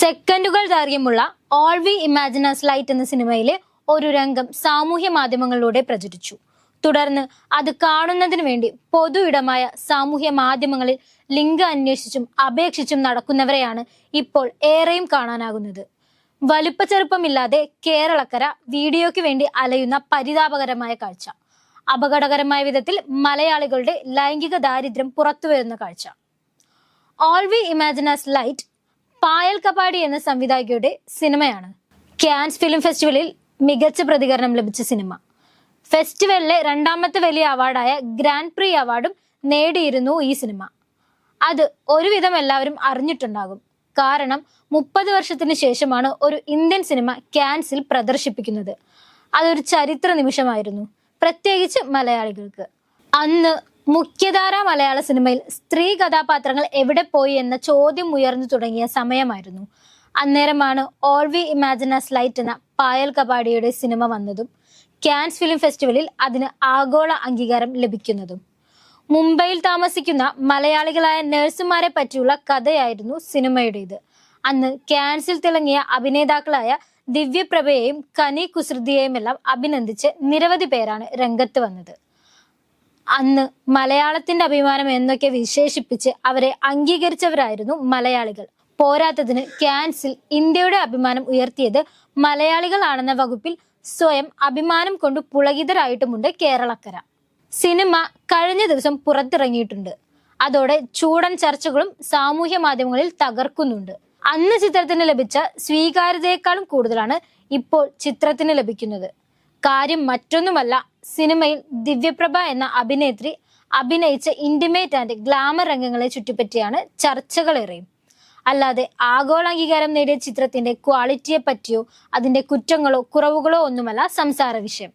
സെക്കൻഡുകൾ ദൈർഘ്യമുള്ള all we imagine as light എന്ന സിനിമയിലെ ഒരു രംഗം സാമൂഹ്യ മാധ്യമങ്ങളിലൂടെ പ്രചരിച്ചു. തുടർന്ന് അത് കാണുന്നതിന് വേണ്ടി പൊതു ഇടമായ സാമൂഹ്യ മാധ്യമങ്ങളിൽ ലിംഗ അന്വേഷിച്ചും അപേക്ഷിച്ചും നടക്കുന്നവരെയാണ് ഇപ്പോൾ ഏറെയും കാണാനാകുന്നത്. വലുപ്പച്ചെറുപ്പമില്ലാതെ കേരളക്കര വീഡിയോയ്ക്ക് വേണ്ടി അലയുന്ന പരിതാപകരമായ കാഴ്ച. അപകടകരമായ വിധത്തിൽ മലയാളികളുടെ ലൈംഗിക ദാരിദ്ര്യം പുറത്തുവരുന്ന കാഴ്ച. All we imagine as light Payal Kapadia എന്ന സംവിധായകയുടെ സിനിമയാണ്. ക്യാൻസ് ഫിലിം ഫെസ്റ്റിവലിൽ മികച്ച പ്രതികരണം ലഭിച്ച സിനിമ. ഫെസ്റ്റിവലിലെ രണ്ടാമത്തെ വലിയ അവാർഡായ ഗ്രാൻഡ് പ്രീ അവാർഡും നേടിയിരുന്നു ഈ സിനിമ. അത് ഒരുവിധം എല്ലാവരും അറിഞ്ഞിട്ടുണ്ടാകും. കാരണം മുപ്പത് വർഷത്തിന് ശേഷമാണ് ഒരു ഇന്ത്യൻ സിനിമ ക്യാൻസിൽ പ്രദർശിപ്പിക്കുന്നത്. അതൊരു ചരിത്ര നിമിഷമായിരുന്നു. പ്രത്യേകിച്ച് മലയാളികൾക്ക്. അന്ന് മുഖ്യധാര മലയാള സിനിമയിൽ സ്ത്രീ കഥാപാത്രങ്ങൾ എവിടെ പോയി എന്ന ചോദ്യം ഉയർന്നു തുടങ്ങിയ സമയമായിരുന്നു. അന്നേരമാണ് ഓൾ വി ഇമാജിനസ് ലൈറ്റ് എന്ന പായൽ കപാടിയുടെ സിനിമ വന്നതും ക്യാൻസ് ഫിലിം ഫെസ്റ്റിവലിൽ അതിന് ആഗോള അംഗീകാരം ലഭിക്കുന്നതും. മുംബൈയിൽ താമസിക്കുന്ന മലയാളികളായ നഴ്സുമാരെ പറ്റിയുള്ള കഥയായിരുന്നു സിനിമയുടേത്. അന്ന് ക്യാൻസിൽ തിളങ്ങിയ അഭിനേതാക്കളായ ദിവ്യപ്രഭയെയും കനി കുസൃതിയെയും എല്ലാം അഭിനന്ദിച്ച് നിരവധി പേരാണ് രംഗത്ത് വന്നത്. അന്ന് മലയാളത്തിന്റെ അഭിമാനം എന്നൊക്കെ വിശേഷിപ്പിച്ച് അവരെ അംഗീകരിച്ചവരായിരുന്നു മലയാളികൾ. പോരാത്തതിന് ക്യാൻസിൽ ഇന്ത്യയുടെ അഭിമാനം ഉയർത്തിയത് മലയാളികളാണെന്ന വകുപ്പിൽ സ്വയം അഭിമാനം കൊണ്ട് പുളകിതരായിട്ടുമുണ്ട് കേരളക്കര. സിനിമ കഴിഞ്ഞ ദിവസം പുറത്തിറങ്ങിയിട്ടുണ്ട്. അതോടെ ചൂടൻ ചർച്ചകളും സാമൂഹ്യ മാധ്യമങ്ങളിൽ തകർക്കുന്നുണ്ട്. അന്ന് ചിത്രത്തിന് ലഭിച്ച സ്വീകാര്യതയെക്കാളും കൂടുതലാണ് ഇപ്പോൾ ചിത്രത്തിന് ലഭിക്കുന്നത്. കാര്യം മറ്റൊന്നുമല്ല സിനിമയിൽ ദിവ്യപ്രഭ എന്ന അഭിനേത്രി അഭിനയിച്ച ഇന്റിമേറ്റ് ആൻഡ് ഗ്ലാമർ രംഗങ്ങളെ ചുറ്റിപ്പറ്റിയാണ് ചർച്ചകളേറെയും. അല്ലാതെ ആഗോള അംഗീകാരം നേടിയ ചിത്രത്തിന്റെ ക്വാളിറ്റിയെ പറ്റിയോ അതിന്റെ കുറ്റങ്ങളോ കുറവുകളോ ഒന്നുമല്ല സംസാര വിഷയം.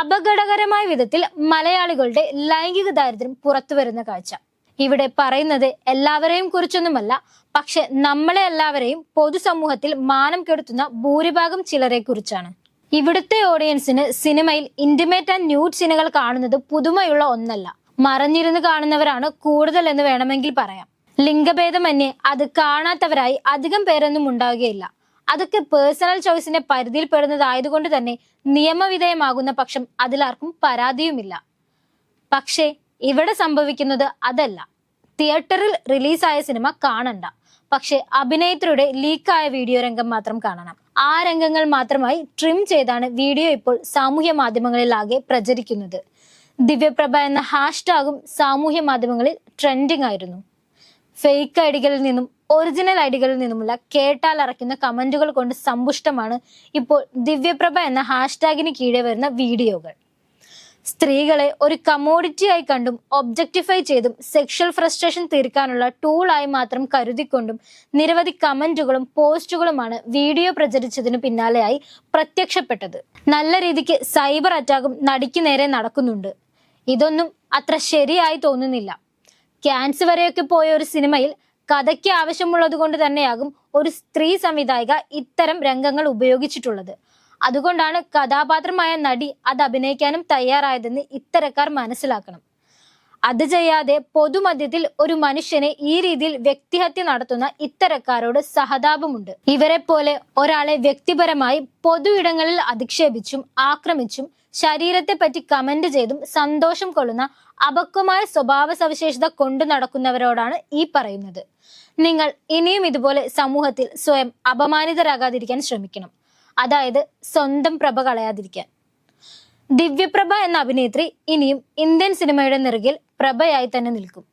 അപകടകരമായ വിധത്തിൽ മലയാളികളുടെ ലൈംഗിക ദാരിദ്ര്യം പുറത്തു വരുന്ന കാഴ്ച. ഇവിടെ പറയുന്നത് എല്ലാവരെയും കുറിച്ചൊന്നുമല്ല പക്ഷെ നമ്മളെ എല്ലാവരെയും പൊതുസമൂഹത്തിൽ മാനം കെടുത്തുന്ന ഭൂരിഭാഗം ചിലരെ കുറിച്ചാണ്. ഇവിടുത്തെ ഓഡിയൻസിന് സിനിമയിൽ ഇന്റിമേറ്റ് ആൻഡ് ന്യൂഡ് സീനുകൾ കാണുന്നത് പുതുമയുള്ള ഒന്നല്ല. മറഞ്ഞിരുന്ന് കാണുന്നവരാണ് കൂടുതൽ എന്ന് വേണമെങ്കിൽ പറയാം. ലിംഗഭേദമന്യേ അത് കാണാത്തവരായി അധികം പേരൊന്നും ഉണ്ടാവുകയില്ല അതൊക്കെ പേഴ്സണൽ ചോയ്സിന്റെ പരിധിയിൽ പെടുന്നതായതുകൊണ്ട് തന്നെ നിയമവിധേയമാകുന്ന പക്ഷം അതിലാർക്കും പരാതിയുമില്ല. പക്ഷേ ഇവിടെ സംഭവിക്കുന്നത് അതല്ല. തിയേറ്ററിൽ റിലീസായ സിനിമ കാണണ്ട. പക്ഷേ അഭിനേത്രിയുടെ ലീക്കായ വീഡിയോ രംഗം മാത്രം കാണണം. ആ രംഗങ്ങൾ മാത്രമായി ട്രിം ചെയ്താണ് വീഡിയോ ഇപ്പോൾ സാമൂഹ്യ മാധ്യമങ്ങളിലാകെ പ്രചരിക്കുന്നത്. ദിവ്യപ്രഭ എന്ന ഹാഷ്ടാഗും സാമൂഹ്യ മാധ്യമങ്ങളിൽ ട്രെൻഡിങ് ആയിരുന്നു. ഫേക്ക് ഐഡികളിൽ നിന്നും ഒറിജിനൽ ഐഡികളിൽ നിന്നുമുള്ള കേട്ടാൽ അറയ്ക്കുന്ന കമന്റുകൾ കൊണ്ട് സമ്പുഷ്ടമാണ് ഇപ്പോൾ ദിവ്യപ്രഭ എന്ന ഹാഷ്ടാഗിന് കീഴെ വരുന്ന വീഡിയോകൾ സ്ത്രീകളെ ഒരു കമോഡിറ്റി ആയി കണ്ടും ഒബ്ജക്ടിഫൈ ചെയ്തും സെക്ഷൽ ഫ്രസ്ട്രേഷൻ തീർക്കാനുള്ള ടൂളായി മാത്രം കരുതിക്കൊണ്ടും നിരവധി കമന്റുകളും പോസ്റ്റുകളുമാണ് വീഡിയോ പ്രചരിച്ചതിന് പിന്നാലെയായി പ്രത്യക്ഷപ്പെട്ടത്. നല്ല രീതിക്ക് സൈബർ അറ്റാക്കും നടിക്ക് നേരെ നടക്കുന്നുണ്ട്. ഇതൊന്നും അത്ര ശരിയായി തോന്നുന്നില്ല. ക്യാൻസർ വരെയൊക്കെ പോയ ഒരു സിനിമയിൽ കഥയ്ക്ക് ആവശ്യമുള്ളത് കൊണ്ട് തന്നെയാകും ഒരു സ്ത്രീ സംവിധായിക ഇത്തരം രംഗങ്ങൾ ഉപയോഗിച്ചിട്ടുള്ളത്. അതുകൊണ്ടാണ് കഥാപാത്രമായ നടി അത് അഭിനയിക്കാനും തയ്യാറായതെന്ന് ഇത്തരക്കാർ മനസ്സിലാക്കണം. അത് ചെയ്യാതെ പൊതുമധ്യത്തിൽ ഒരു മനുഷ്യനെ ഈ രീതിയിൽ വ്യക്തിഹത്യ നടത്തുന്ന ഇത്തരക്കാരോട് സഹതാപമുണ്ട്. ഇവരെ പോലെ ഒരാളെ വ്യക്തിപരമായി പൊതു ഇടങ്ങളിൽ അധിക്ഷേപിച്ചും ആക്രമിച്ചും ശരീരത്തെ പറ്റി കമന്റ് ചെയ്തും സന്തോഷം കൊള്ളുന്ന അപക്വമായ സ്വഭാവ സവിശേഷത കൊണ്ടു നടക്കുന്നവരോടാണ് ഈ പറയുന്നത്. നിങ്ങൾ ഇനിയും ഇതുപോലെ സമൂഹത്തിൽ സ്വയം അപമാനിതരാകാതിരിക്കാൻ ശ്രമിക്കണം. അതായത് സ്വന്തം പ്രഭ കളയാതിരിക്കാൻ. ദിവ്യപ്രഭ എന്ന അഭിനേത്രി ഇനിയും ഇന്ത്യൻ സിനിമയുടെ നിറകിൽ പ്രഭയായി തന്നെ നിൽക്കും.